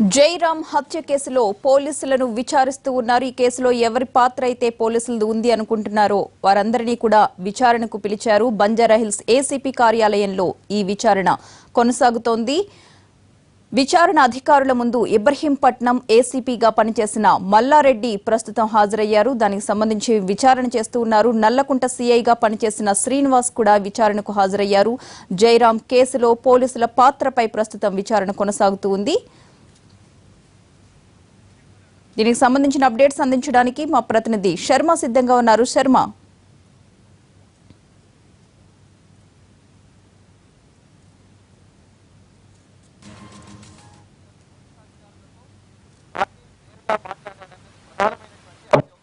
జైరామ్ హత్య కేసులో పోలీసులను విచారిస్తూ ఉన్నారు. ఈ కేసులో ఎవరి పాత్ర అయితే పోలీసులది ఉంది అనుకుంటున్నారో వారందరినీ కూడా విచారణకు పిలిచారు. బంజారాహిల్స్ ఏసీపీ కార్యాలయంలో ఈ విచారణ కొనసాగుతోంది. విచారణ అధికారుల ముందు ఇబ్రహీంపట్నం ఏసీపీగా పనిచేసిన మల్లారెడ్డి ప్రస్తుతం హాజరయ్యారు. దానికి సంబంధించి విచారణ చేస్తూ ఉన్నారు. నల్లకుంట సీఐగా పనిచేసిన శ్రీనివాస్ కూడా విచారణకు హాజరయ్యారు. జైరాం కేసులో పోలీసుల పాత్రపై ప్రస్తుతం విచారణ కొనసాగుతూ ఉంది. దీనికి సంబంధించిన అప్డేట్స్ అందించడానికి మా ప్రతినిధి శర్మ సిద్ధంగా ఉన్నారు. శర్మ.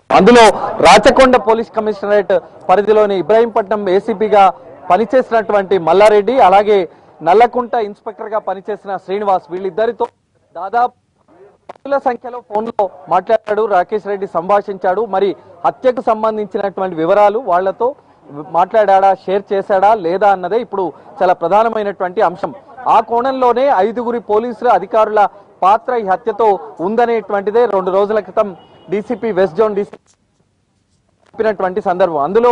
అందులో రాచకొండ పోలీస్ కమిషనరేట్ పరిధిలోని ఇబ్రాహీంపట్నం ఏసీపీగా పనిచేసినటువంటి మల్లారెడ్డి అలాగే నల్లకుంట ఇన్స్పెక్టర్గా పనిచేసిన శ్రీనివాస్ వీళ్ళిద్దరితో దాదాపు పదుల సంఖ్యలో ఫోన్లో మాట్లాడాడు రాకేష్ రెడ్డి సంభాషించాడు. మరి హత్యకు సంబంధించినటువంటి వివరాలు వాళ్ళతో మాట్లాడా షేర్ చేశాడా లేదా అన్నదే ఇప్పుడు చాలా ప్రధానమైనటువంటి అంశం. ఆ కోణంలోనే ఐదుగురి పోలీసుల అధికారుల పాత్ర ఈ హత్యతో ఉందనేటువంటిదే రెండు రోజుల క్రితం డీసీపీ వెస్ట్ జోన్ డీసీ చెప్పినటువంటి సందర్భం. అందులో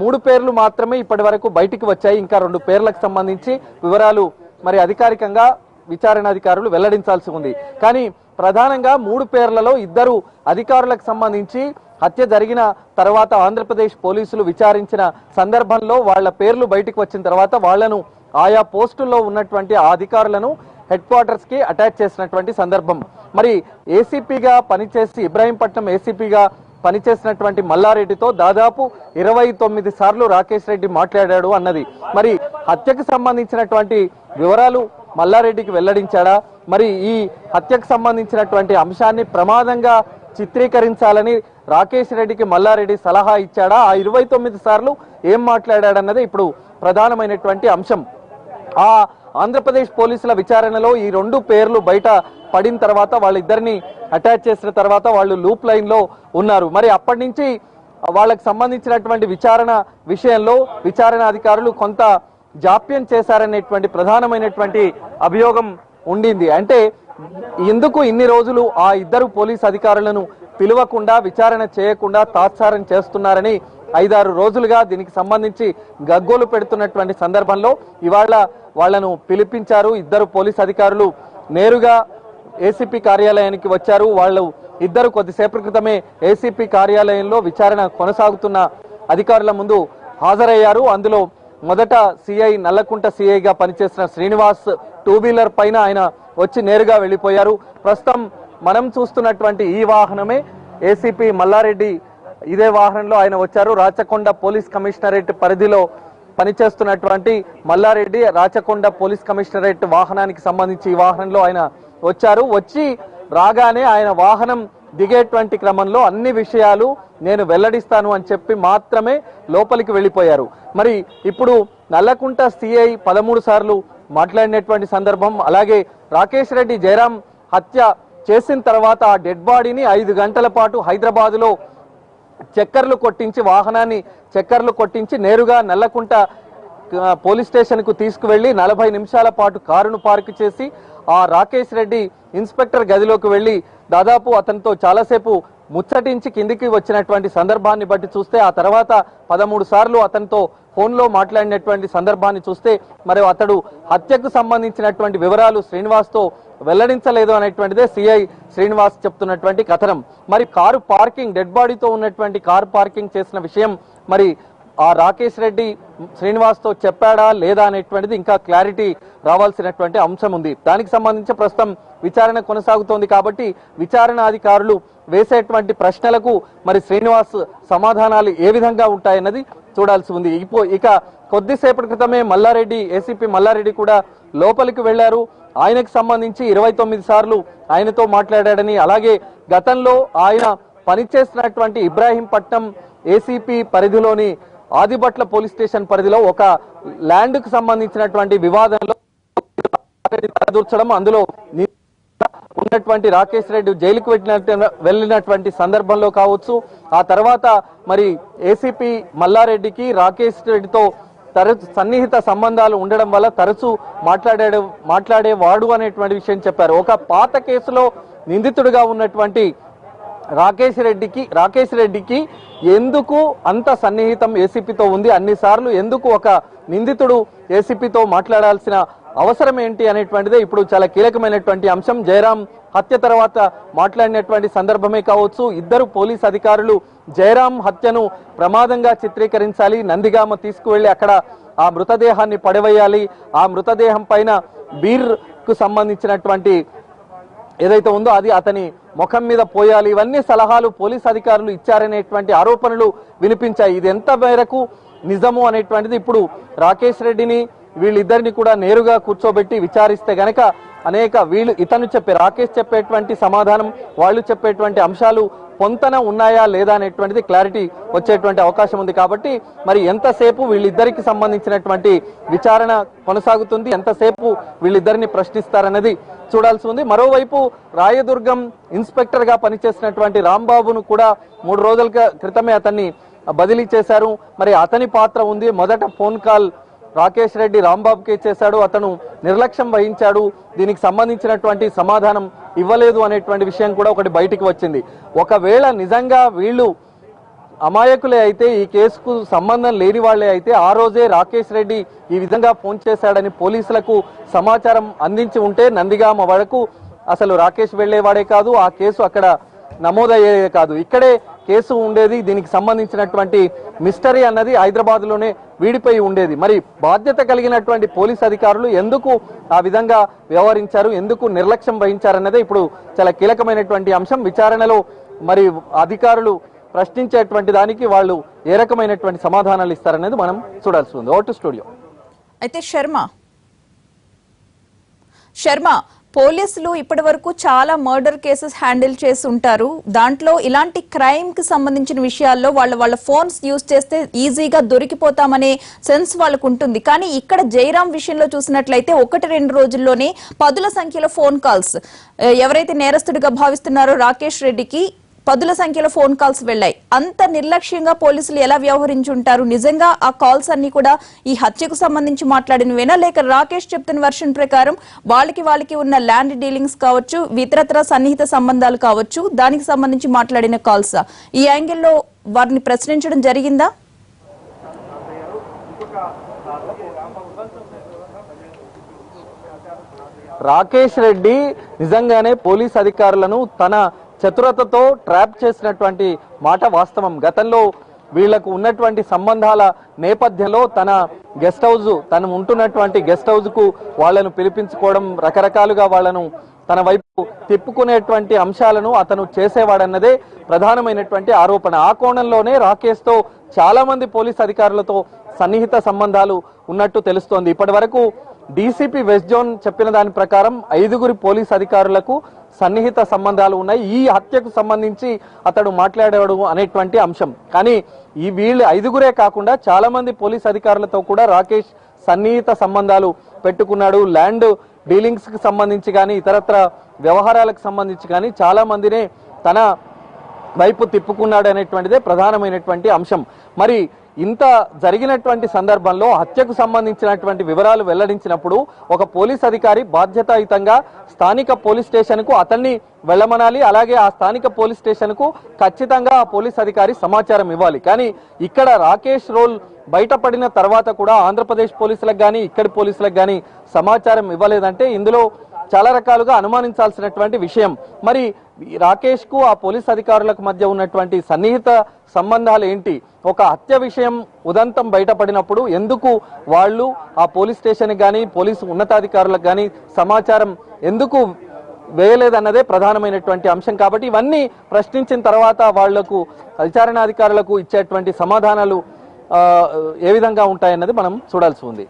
మూడు పేర్లు మాత్రమే ఇప్పటి వరకు బయటికి వచ్చాయి. ఇంకా రెండు పేర్లకు సంబంధించి వివరాలు మరి అధికారికంగా విచారణ అధికారులు వెల్లడించాల్సి ఉంది. కానీ ప్రధానంగా మూడు పేర్లలో ఇద్దరు అధికారులకు సంబంధించి హత్య జరిగిన తర్వాత ఆంధ్రప్రదేశ్ పోలీసులు విచారించిన సందర్భంలో వాళ్ళ పేర్లు బయటికి వచ్చిన తర్వాత వాళ్ళను ఆయా పోస్టుల్లో ఉన్నటువంటి ఆ అధికారులను హెడ్ క్వార్టర్స్కి అటాచ్ చేసినటువంటి సందర్భం. మరి ఏసీపీగా పనిచేసి ఇబ్రాహీంపట్నం ఏసీపీగా పనిచేసినటువంటి మల్లారెడ్డితో దాదాపు ఇరవై తొమ్మిది సార్లు రాకేష్ రెడ్డి మాట్లాడాడు అన్నది. మరి హత్యకు సంబంధించినటువంటి వివరాలు మల్లారెడ్డికి వెల్లడించాడా? మరి ఈ హత్యకు సంబంధించినటువంటి అంశాన్ని ప్రమాదంగా చిత్రీకరించాలని రాకేష్ రెడ్డికి మల్లారెడ్డి సలహా ఇచ్చాడా? ఆ ఇరవై తొమ్మిది సార్లు ఏం మాట్లాడాడన్నది ఇప్పుడు ప్రధానమైనటువంటి అంశం. ఆ ఆంధ్రప్రదేశ్ పోలీసుల విచారణలో ఈ రెండు పేర్లు బయట పడిన తర్వాత వాళ్ళిద్దరిని అటాచ్ చేసిన తర్వాత వాళ్ళు లూప్ లైన్లో ఉన్నారు. మరి అప్పటి నుంచి వాళ్ళకి సంబంధించినటువంటి విచారణ విషయంలో విచారణ అధికారులు కొంత జాప్యం చేశారనేటువంటి ప్రధానమైనటువంటి అభియోగం ఉండింది. అంటే ఎందుకు ఇన్ని రోజులు ఆ ఇద్దరు పోలీస్ అధికారులను పిలవకుండా విచారణ చేయకుండా తాత్సారం చేస్తున్నారని ఐదారు రోజులుగా దీనికి సంబంధించి గగ్గోలు పెడుతున్నటువంటి సందర్భంలో ఇవాళ వాళ్ళను పిలిపించారు ఇద్దరు పోలీస్ అధికారులు. నేరుగా ఏసీపీ కార్యాలయానికి వచ్చారు. వాళ్ళు ఇద్దరు కొద్దిసేపటి క్రితమే ఏసీపీ కార్యాలయంలో విచారణ కొనసాగుతున్న అధికారుల ముందు హాజరయ్యారు. అందులో మొదట సిఐ నల్లకుంట సిఐగా పనిచేసిన శ్రీనివాస్ టూ వీలర్ పైన ఆయన వచ్చి నేరుగా వెళ్ళిపోయారు. ప్రస్తుతం మనం చూస్తున్నటువంటి ఈ వాహనమే ఏసీపీ మల్లారెడ్డి ఇదే వాహనంలో ఆయన వచ్చారు. రాచకొండ పోలీస్ కమిషనరేట్ పరిధిలో పనిచేస్తున్నటువంటి మల్లారెడ్డి రాచకొండ పోలీస్ కమిషనరేట్ వాహనానికి సంబంధించి ఈ వాహనంలో ఆయన వచ్చారు. వచ్చి రాగానే ఆయన వాహనం దిగేటువంటి క్రమంలో అన్ని విషయాలు నేను వెల్లడిస్తాను అని చెప్పి మాత్రమే లోపలికి వెళ్ళిపోయారు. మరి ఇప్పుడు నల్లకుంట సిఐ పదమూడు సార్లు మాట్లాడినటువంటి సందర్భం అలాగే రాకేష్ రెడ్డి జయరాం హత్య చేసిన తర్వాత ఆ డెడ్ బాడీని ఐదు గంటల పాటు హైదరాబాదులో చక్కర్లు కొట్టించి వాహనాన్ని చక్కర్లు కొట్టించి నేరుగా నల్లకుంట పోలీస్ స్టేషన్కు తీసుకువెళ్ళి నలభై నిమిషాల పాటు కారును పార్క్ చేసి ఆ రాకేష్ రెడ్డి ఇన్స్పెక్టర్ గదిలోకి వెళ్ళి దాదాపు అతనితో చాలాసేపు ముచ్చటించి కిందికి వచ్చినటువంటి సందర్భాన్ని బట్టి చూస్తే ఆ తర్వాత పదమూడు సార్లు అతనితో ఫోన్లో మాట్లాడినటువంటి సందర్భాన్ని చూస్తే మరి అతడు హత్యకు సంబంధించినటువంటి వివరాలు శ్రీనివాస్తో వెల్లడించలేదు అనేటువంటిదే సిఐ శ్రీనివాస్ చెప్తున్నటువంటి కథనం. మరి కారు పార్కింగ్ డెడ్ బాడీతో ఉన్నటువంటి కారు పార్కింగ్ చేసిన విషయం మరి ఆ రాకేష్ రెడ్డి శ్రీనివాస్తో చెప్పాడా లేదా అనేటువంటిది ఇంకా క్లారిటీ రావాల్సినటువంటి అంశం ఉంది. దానికి సంబంధించి ప్రస్తుతం విచారణ కొనసాగుతోంది కాబట్టి విచారణ అధికారులు వేసేటువంటి ప్రశ్నలకు మరి శ్రీనివాస్ సమాధానాలు ఏ విధంగా ఉంటాయన్నది చూడాల్సి ఉంది. ఇపో ఇక కొద్దిసేపటి క్రితమే మల్లారెడ్డి ఏసీపీ మల్లారెడ్డి కూడా లోపలికి వెళ్ళారు. ఆయనకు సంబంధించి ఇరవై తొమ్మిది సార్లు ఆయనతో మాట్లాడాడని అలాగే గతంలో ఆయన పనిచేసినటువంటి ఇబ్రాహీంపట్నం ఏసీపీ పరిధిలోని ఆదిబట్ల పోలీస్ స్టేషన్ పరిధిలో ఒక ల్యాండ్కు సంబంధించినటువంటి వివాదంలో తలదూర్చడం అందులో ఉన్నటువంటి రాకేష్ రెడ్డి జైలుకు వెళ్ళినట్టు వెళ్ళినటువంటి సందర్భంలో కావచ్చు. ఆ తర్వాత మరి ఏసీపీ మల్లారెడ్డికి రాకేష్ రెడ్డితో తరచు సన్నిహిత సంబంధాలు ఉండడం వల్ల తరచూ మాట్లాడే మాట్లాడేవాడు అనేటువంటి విషయం చెప్పారు. ఒక పాత కేసులో నిందితుడిగా ఉన్నటువంటి రాకేష్ రెడ్డికి రాకేష్ రెడ్డికి ఎందుకు అంత సన్నిహితం ఏసీపీతో ఉంది? అన్నిసార్లు ఎందుకు ఒక నిందితుడు ఏసీపీతో మాట్లాడాల్సిన అవసరం ఏంటి అనేటువంటిదే ఇప్పుడు చాలా కీలకమైనటువంటి అంశం. జయరాం హత్య తర్వాత మాట్లాడినటువంటి సందర్భమే కావచ్చు. ఇద్దరు పోలీస్ అధికారులు జయరాం హత్యను ప్రమాదంగా చిత్రీకరించాలి. నందిగామ తీసుకువెళ్ళి అక్కడ ఆ మృతదేహాన్ని పడవేయాలి. ఆ మృతదేహం పైన బీర్కు సంబంధించినటువంటి ఏదైతే ఉందో అది అతని ముఖం మీద పోయాలి. ఇవన్నీ సలహాలు పోలీస్ అధికారులు ఇచ్చారనేటువంటి ఆరోపణలు వినిపించాయి. ఇది ఎంత మేరకు నిజము అనేటువంటిది ఇప్పుడు రాకేష్ రెడ్డిని వీళ్ళిద్దరిని కూడా నేరుగా కూర్చోబెట్టి విచారిస్తే గనక అనేక వీళ్ళు ఇతను చెప్పే రాకేష్ చెప్పేటువంటి సమాధానం వాళ్ళు చెప్పేటువంటి అంశాలు పొంతన ఉన్నాయా లేదా అనేటువంటిది క్లారిటీ వచ్చేటువంటి అవకాశం ఉంది. కాబట్టి మరి ఎంతసేపు వీళ్ళిద్దరికి సంబంధించినటువంటి విచారణ కొనసాగుతుంది? ఎంతసేపు వీళ్ళిద్దరిని ప్రశ్నిస్తారన్నది చూడాల్సి ఉంది. మరోవైపు రాయదుర్గం ఇన్స్పెక్టర్గా పనిచేసినటువంటి రాంబాబును కూడా మూడు రోజుల క్రితమే అతన్ని బదిలీ చేశారు. మరి అతని పాత్ర ఉంది. మొదట ఫోన్ కాల్ రాకేష్ రెడ్డి రాంబాబుకే చేశాడు. అతను నిర్లక్ష్యం వహించాడు. దీనికి సంబంధించినటువంటి సమాధానం ఇవ్వలేదు అనేటువంటి విషయం కూడా ఒకటి బయటికి వచ్చింది. ఒకవేళ నిజంగా వీళ్ళు అమాయకులే అయితే ఈ కేసుకు సంబంధం లేని వాళ్ళే అయితే ఆ రోజే రాకేష్ రెడ్డి ఈ విధంగా ఫోన్ చేశాడని పోలీసులకు సమాచారం అందించి ఉంటే నందిగామ వరకు అసలు రాకేష్ వెళ్ళేవాడే కాదు ఆ కేసు అక్కడ నమోదయ్యేదే కాదు. ఇక్కడే కేసు ఉండేది దీనికి సంబంధించినటువంటి మిస్టరీ అన్నది హైదరాబాద్లోనే వీడిపోయి ఉండేది. మరి బాధ్యత కలిగినటువంటి పోలీస్ అధికారులు ఎందుకు ఆ విధంగా వ్యవహరించారు ఎందుకు నిర్లక్ష్యం వహించారన్నదే ఇప్పుడు చాలా కీలకమైనటువంటి అంశం. విచారణలో మరి అధికారులు ప్రశ్నించేటువంటి దానికి వాళ్ళు ఏ రకమైనటువంటి సమాధానాలు ఇస్తారనేది మనం చూడాల్సి ఉంది. ఓటు స్టూడియో అయితే శర్మ శర్మ పోలీసులు ఇప్పటి వరకు చాలా మర్డర్ కేసెస్ హ్యాండిల్ చేసి ఉంటారు. దాంట్లో ఇలాంటి క్రైమ్కి సంబంధించిన విషయాల్లో వాళ్ళ వాళ్ళ ఫోన్స్ యూజ్ చేస్తే ఈజీగా దొరికిపోతామనే సెన్స్ వాళ్ళకు ఉంటుంది. కానీ ఇక్కడ జైరామ్ విషయంలో చూసినట్లయితే ఒకటి రెండు రోజుల్లోనే పదుల సంఖ్యలో ఫోన్ కాల్స్ ఎవరైతే నేరస్తుడిగా భావిస్తున్నారో రాకేష్ రెడ్డికి పదుల సంఖ్యలో ఫోన్ కాల్స్ వెళ్ళాయి. అంత నిర్లక్ష్యంగా పోలీసులు ఎలా వ్యవహరించుంటారు? నిజంగా ఆ కాల్స్ అన్ని కూడా ఈ హత్యకు సంబంధించి మాట్లాడినవేనా? లేక రాకేష్ చెప్తున్న వర్షన్ ప్రకారం వాళ్ళకి వాళ్ళకి ఉన్న ల్యాండ్ డీలింగ్స్ కావచ్చు ఇతరత్ర సన్నిహిత సంబంధాలు కావచ్చు దానికి సంబంధించి మాట్లాడిన కాల్స్. ఈ యాంగిల్లో వారిని ప్రశ్నించడం జరిగిందా? రాకేష్ రెడ్డి నిజంగానే పోలీస్ అధికారులను తన చతురతతో ట్రాప్ చేసినటువంటి మాట వాస్తవం. గతంలో వీళ్ళకు ఉన్నటువంటి సంబంధాల నేపథ్యంలో తన గెస్ట్ హౌస్ తను ఉంటున్నటువంటి గెస్ట్ హౌస్కు వాళ్ళను పిలిపించుకోవడం రకరకాలుగా వాళ్ళను తన వైపు తిప్పుకునేటువంటి అంశాలను అతను చేసేవాడన్నదే ప్రధానమైనటువంటి ఆరోపణ. ఆ కోణంలోనే రాకేష్తో చాలా మంది పోలీస్ అధికారులతో సన్నిహిత సంబంధాలు ఉన్నట్టు తెలుస్తోంది. ఇప్పటి వరకు డీసీపీ వెస్ట్ జోన్ చెప్పిన దాని ప్రకారం ఐదుగురి పోలీస్ అధికారులకు సన్నిహిత సంబంధాలు ఉన్నాయి. ఈ హత్యకు సంబంధించి అతడు మాట్లాడాడు అనేటువంటి అంశం. కానీ ఈ వీళ్ళు ఐదుగురే కాకుండా చాలా మంది పోలీస్ అధికారులతో కూడా రాకేష్ సన్నిహిత సంబంధాలు పెట్టుకున్నాడు. ల్యాండ్ డీలింగ్స్కి సంబంధించి కానీ ఇతరత్ర వ్యవహారాలకు సంబంధించి కానీ చాలా మందినే తన వైపు తిప్పుకున్నాడు అనేటువంటిదే ప్రధానమైనటువంటి అంశం. మరి ఇంత జరిగినటువంటి సందర్భంలో హత్యకు సంబంధించినటువంటి వివరాలు వెల్లడించినప్పుడు ఒక పోలీస్ అధికారి బాధ్యతాయుతంగా స్థానిక పోలీస్ స్టేషన్కు అతన్ని వెళ్ళమనాలి అలాగే ఆ స్థానిక పోలీస్ స్టేషన్కు ఖచ్చితంగా ఆ పోలీస్ అధికారి సమాచారం ఇవ్వాలి. కానీ ఇక్కడ రాకేష్ రోల్ బయటపడిన తర్వాత కూడా ఆంధ్రప్రదేశ్ పోలీసులకు కానీ ఇక్కడి పోలీసులకు కానీ సమాచారం ఇవ్వలేదంటే ఇందులో చాలా రకాలుగా అనుమానించాల్సినటువంటి విషయం. మరి రాకేష్కు ఆ పోలీస్ అధికారులకు మధ్య ఉన్నటువంటి సన్నిహిత సంబంధాలు ఏంటి? ఒక హత్య విషయం ఉదంతం బయటపడినప్పుడు ఎందుకు వాళ్ళు ఆ పోలీస్ స్టేషన్ కానీ పోలీసు ఉన్నతాధికారులకు కానీ సమాచారం ఎందుకు వేయలేదన్నదే ప్రధానమైనటువంటి అంశం కాబట్టి ఇవన్నీ ప్రశ్నించిన తర్వాత వాళ్ళకు విచారణాధికారులకు ఇచ్చేటువంటి సమాధానాలు ఏ విధంగా ఉంటాయన్నది మనం చూడాల్సి ఉంది.